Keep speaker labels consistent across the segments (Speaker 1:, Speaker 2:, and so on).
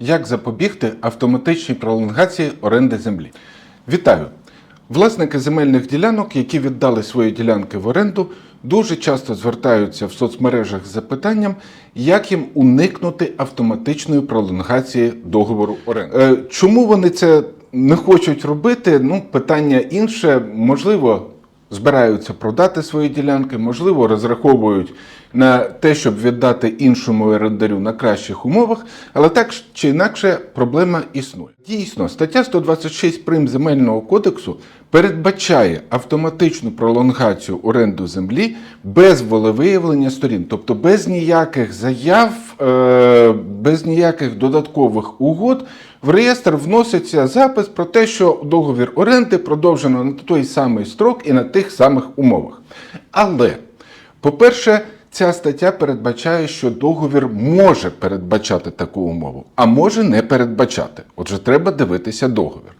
Speaker 1: Як запобігти автоматичній пролонгації оренди землі? Вітаю! Власники земельних ділянок, які віддали свої ділянки в оренду, дуже часто звертаються в соцмережах з запитанням, як їм уникнути автоматичної пролонгації договору оренди. Е, Чому вони це не хочуть робити? Ну, питання інше. Можливо, збираються продати свої ділянки, можливо, розраховують на те, щоб віддати іншому орендарю на кращих умовах, але так чи інакше проблема існує. Дійсно, стаття 126 прим земельного кодексу передбачає автоматичну пролонгацію оренду землі без волевиявлення сторін, тобто без ніяких заяв, е, без ніяких додаткових угод. В реєстр вноситься запис про те, що договір оренди продовжено на той самий строк і на тих самих умовах. Але, по-перше, ця стаття передбачає, що договір може передбачати таку умову, а може не передбачати. Отже, треба дивитися договір.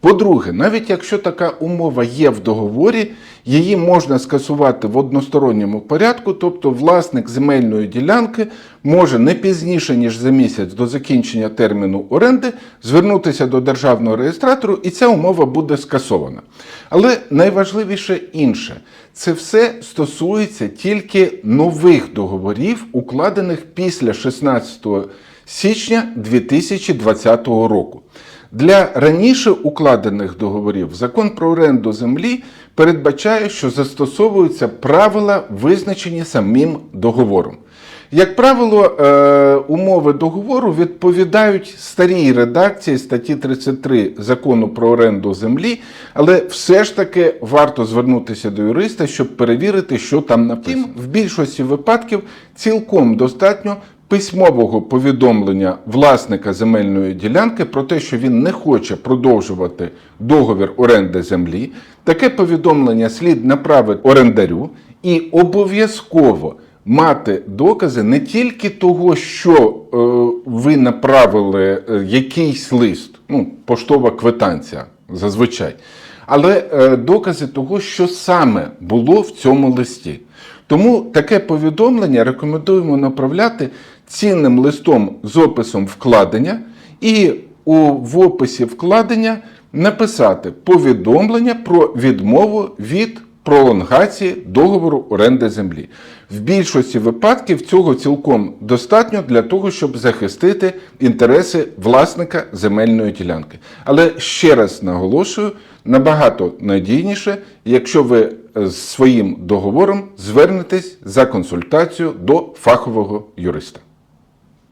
Speaker 1: По-друге, навіть якщо така умова є в договорі, її можна скасувати в односторонньому порядку, тобто власник земельної ділянки може не пізніше, ніж за місяць до закінчення терміну оренди звернутися до державного реєстратору, і ця умова буде скасована. Але найважливіше інше, це все стосується тільки нових договорів, укладених після 16 січня 2020 року. Для раніше укладених договорів закон про оренду землі передбачає, що застосовуються правила, визначені самим договором. Як правило, е, умови договору відповідають старій редакції статті 33 закону про оренду землі, але все ж таки варто звернутися до юриста, щоб перевірити, що там написано. Втім, в більшості випадків цілком достатньо письмового повідомлення власника земельної ділянки про те, що він не хоче продовжувати договір оренди землі. Таке повідомлення слід направити орендарю і обов'язково мати докази не тільки того, що е, ви направили е, якийсь лист, ну, поштова квитанція зазвичай, але е, докази того, що саме було в цьому листі. Тому таке повідомлення рекомендуємо направляти цінним листом з описом вкладення і у, в описі вкладення написати повідомлення про відмову від пролонгації договору оренди землі. В більшості випадків цього цілком достатньо для того, щоб захистити інтереси власника земельної ділянки. Але ще раз наголошую, набагато надійніше, якщо ви з своїм договором звернетесь за консультацією до фахового юриста.